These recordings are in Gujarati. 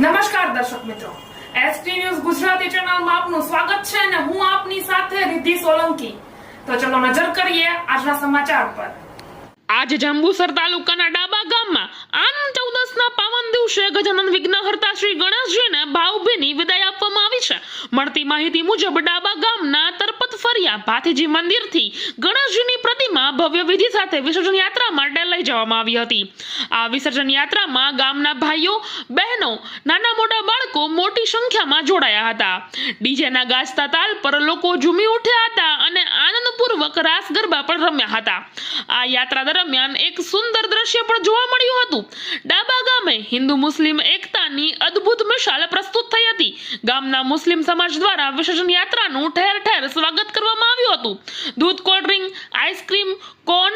નમસ્કાર દર્શક મિત્રો. એસટી ન્યૂઝ ગુજરાતી ચેનલમાં આપનું સ્વાગત છે અને હું આપની સાથે રિદ્ધિ સોલંકી. તો ચલો નજર કરીએ આજના સમાચાર પર. આજ જંબુસર તાલુકાના ડાબા ગામમાં આનંદ ચૌદસના પાવન દિવસે ગજાનંદ વિઘ્નહર્તા શ્રી ગણેશજીને ભાવભીની વિદાય આપવામાં આવી છે. મળતી માહિતી મુજબ ડાબા ગામના તરપત ફરિયા ભાથીજી મંદિરથી ગણેશજીની પ્રતિમા ભવ્ય વિધિ સાથે વિસર્જન યાત્રા માટે લઈ જવામાં આવી હતી. આ વિસર્જન યાત્રામાં ગામના ભાઈઓ, બહેનો, નાના મોટા બાળકો મોટી સંખ્યામાં જોડાયા હતા. ડીજેના ગાજતા તાલ પર લોકો ઝૂમી ઉઠ્યા હતા અને આનંદપૂર્વક રાસ ગરબા પણ રમ્યા હતા. આ યાત્રા દરમિયાન એક સુંદર દ્રશ્ય પણ જોવા મળ્યું હતું. ડાબા ગામે હિન્દુ મુસ્લિમ એકતાની અદ્ભુત મિશાલ પ્રસ્તુત થઈ હતી. ગામના મુસ્લિમ સમાજ દ્વારા વિસર્જન યાત્રાનું ઠેર ઠેર સ્વાગત કરવામાં આવ્યું હતું. દૂધ, cold drink, ice cream, cone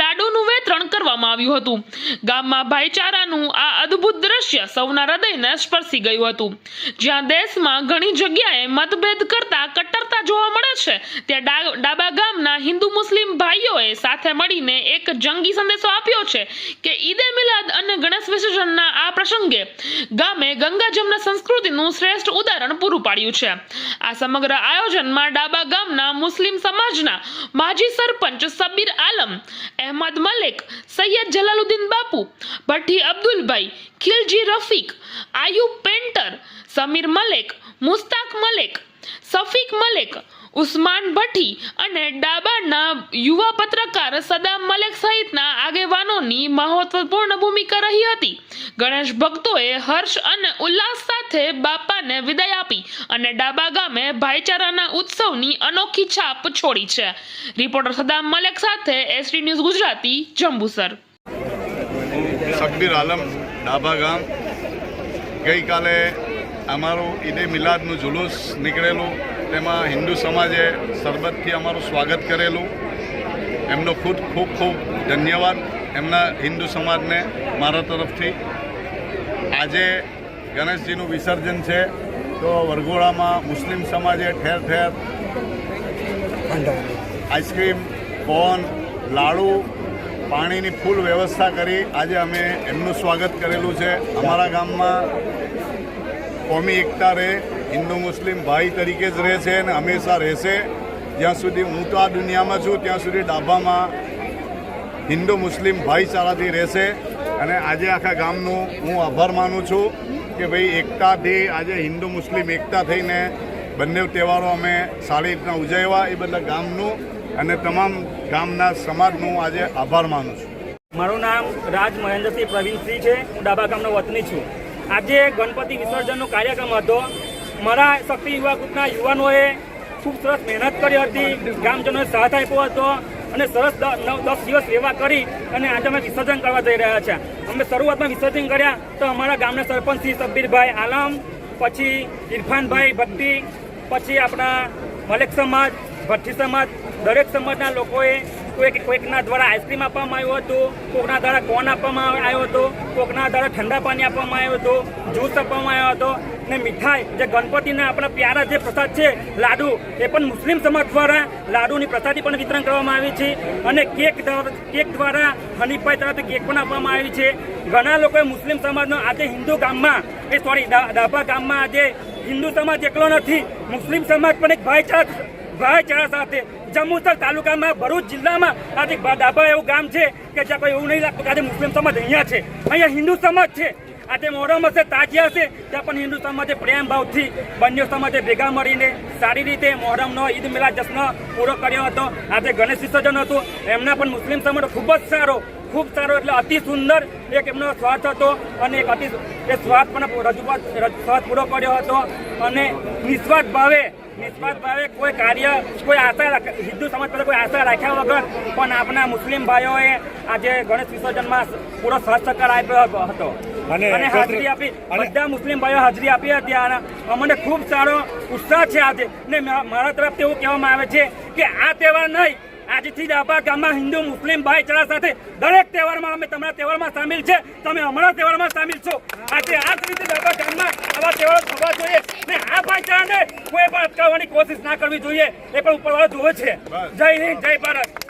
લાડુનું વિતરણ કરવામાં આવ્યું હતું. ગામમાં ભાઈચારાનું આ અદ્ભુત દ્રશ્ય સૌના હૃદયને સ્પર્શી ગયું હતું. જ્યાં દેશમાં ઘણી જગ્યાએ મતભેદ કરતા કટ્ટરતા જોવા મળે છે, ત્યાં ડાબા ગામના હિન્દુ મુસ્લિમ ભાઈઓએ સાથે મળીને એક જંગી સંદેશો આપ્યો છે કે ઈદે મિલાદ અને ગણેશ વિસર્જનના આ પ્રસંગે ગામે ગંગાજમના સંસ્કૃતિનું શ્રેષ્ઠ ઉદાહરણ પૂરું પાડ્યું છે. આ સમગ્ર આયોજનમાં ડાબા ગામના મુસ્લિમ સમાજના માજી સરપંચ સબીર આલમ અહેમદ મલેક, સૈયદ જલાલુદ્દીન બાપુ, ભઠ્ઠી અબ્દુલભાઈ, ખિલજી રફીક, આયુબ પેન્ટર, સમીર મલેક, મુસ્તાક મલેક, સફીક મલેક ઉસ્માન ભઠ્ઠી અને ડાબાના યુવા પત્રકાર સદામ મલેક સહિતના આગેવાનોની મહત્વપૂર્ણ ભૂમિકા રહી હતી. ગણેશ ભક્તોએ હર્ષ અને ઉલ્લાસ સાથે બાપાને વિદાય આપી અને ડાબા ગામે ભાઈચારાના ઉત્સવની અનોખી છાપ છોડી છે. રિપોર્ટર સદામ મલેક સાથે એસટી ન્યૂઝ ગુજરાતી, જંબુસર. સબ્બીર આલમ, ડાબા ગામ. ગઈકાલે અમારું ઈદે મિલાદનું જુલુસ નીકળેલું. તેમાં હિન્દુ સમાજે સરબતથી અમારું સ્વાગત કરેલું. એમનો ખુદ ખૂબ ખૂબ ધન્યવાદ એમના હિન્દુ સમાજને મારા તરફથી. આજે ગણેશજીનું વિસર્જન છે, તો વરઘોડામાં મુસ્લિમ સમાજે ઠેર ઠેર આઈસ્ક્રીમ, કોન, લાડુ, પાણીની ફૂલ વ્યવસ્થા કરી આજે અમે એમનું સ્વાગત કરેલું છે. અમારા ગામમાં કોમી એકતા રહે, હિન્દુ મુસ્લિમ ભાઈ તરીકે જ રહે છે અને હંમેશા રહેશે. જ્યાં સુધી હું તો આ દુનિયામાં છું, ત્યાં સુધી ડાભામાં હિન્દુ મુસ્લિમ ભાઈચારાથી રહેશે. અને આજે આખા ગામનું હું આભાર માનું છું કે ભાઈ એકતાથી આજે હિન્દુ મુસ્લિમ એકતા થઈને બંને તહેવારો અમે સારી રીતના ઉજવ્યા એ બધા ગામનું અને તમામ ગામના સમાજનું આજે આભાર માનું છું. મારું નામ રાજ મહેન્દ્રસિંહ પ્રવીણસિંહ છે. હું ડાબા ગામનો વતની છું. આજે ગણપતિ વિસર્જનનો કાર્યક્રમ હતો. મારા શક્તિ યુવા ગ્રુપના યુવાનોએ ખૂબ સરસ મહેનત કરી હતી. ગ્રામજનોએ સાથ આપ્યો હતો અને સરસ દસ દિવસ સેવા કરી અને આજે અમે વિસર્જન કરવા જઈ રહ્યા છે. અમે શરૂઆતમાં વિસર્જન કર્યા તો અમારા ગામના સરપંચ શ્રી સબ્બીરભાઈ આલમ, પછી ઇરફાનભાઈ ભટ્ટી, પછી આપણા મલેક સમાજ, ભઠ્ઠી સમાજ, દરેક સમાજના લોકોએ કોઈક કોઈકના દ્વારા આઈસ્ક્રીમ આપવામાં આવ્યું હતું, કોકના દ્વારા કોન આપવામાં આવ્યો હતો, કોકના દ્વારા ઠંડા પાણી આપવામાં આવ્યું હતું જ્યુસ આપવામાં આવ્યો હતો. ને મીઠાઈ, જે ગણપતિના આપણા પ્યારા જે પ્રસાદ છે, લાડુ, એ પણ મુસ્લિમ સમાજ દ્વારા લાડુની પ્રસાદી પણ વિતરણ કરવામાં આવી છે. અને કેક કેક દ્વારા હનીફભાઈ તરફથી કેક પણ આપવામાં આવી છે. ઘણા લોકોએ મુસ્લિમ સમાજનો આજે હિન્દુ ગામમાં એ સોરી ડાભા ગામમાં આજે હિન્દુ સમાજ એકલો નથી, મુસ્લિમ સમાજ પણ એક ભાઈચારા ભાઈચારા સાથે. જમ્મુસર તાલુકામાં ભરૂચ જિલ્લામાં આજે ડાબા એવું ગામ છે કે જ્યાં કોઈ એવું નહીં લાગતું કે આજે મુસ્લિમ સમાજ અહીંયા છે. અહીંયા હિન્દુ સમાજ છે. આજે મોહરમ હશે, તાજિયા હશે, ત્યાં પણ હિન્દુ સમાજે પ્રેમ ભાવથી બંને સમાજે ભેગા મળીને સારી રીતે મોહરમનો ઈદ મિલાદ જશ્ન પૂરો કર્યો હતો. આજે ગણેશ વિસર્જન હતું. એમના પણ મુસ્લિમ સમાજ ખૂબ જ સારો, ખૂબ સારો એટલે અતિ સુંદર એક એમનો સ્વાદ હતો અને એક અતિ, એ સ્વાદ પણ રજૂઆત સ્વાદ પૂરો કર્યો હતો. અને નિસ્વાર્થ ભાવે નિસ્વાર્થ ભાવે કોઈ કાર્ય કોઈ આશા હિન્દુ સમાજ પર કોઈ આશા રાખ્યા વગર પણ આપણા મુસ્લિમ ભાઈઓએ આજે ગણેશ વિસર્જનમાં પૂરો સહકાર આપ્યો હતો. અને અને હાજરી આપી બધા મુસ્લિમ ભાઈઓ હાજરી આપી હતી અને અમને ખૂબ સારો ઉત્સાહ છે આજે. ને મારા તરફથી એવું કહેવામાં આવે છે કે આ તહેવાર નહીં આજથી જ આપણા ગામમાં હિન્દુ, મુસ્લિમ ભાઈચારા સાથે દરેક તહેવારમાં અમે તમારા તહેવારમાં સામેલ છે. તમે અમારા તહેવારમાં સામેલ છો. આજે આ જ રીતે આપણા ગામમાં આવા તહેવારો થવા જોઈએ ને આ ભાઈચારાને કોઈ પણ અટકાવવાની કોશિશ ના કરવી જોઈએ. એ પણ ઉપરવાળો જોવે છે. જય હિન્દ, જય ભારત.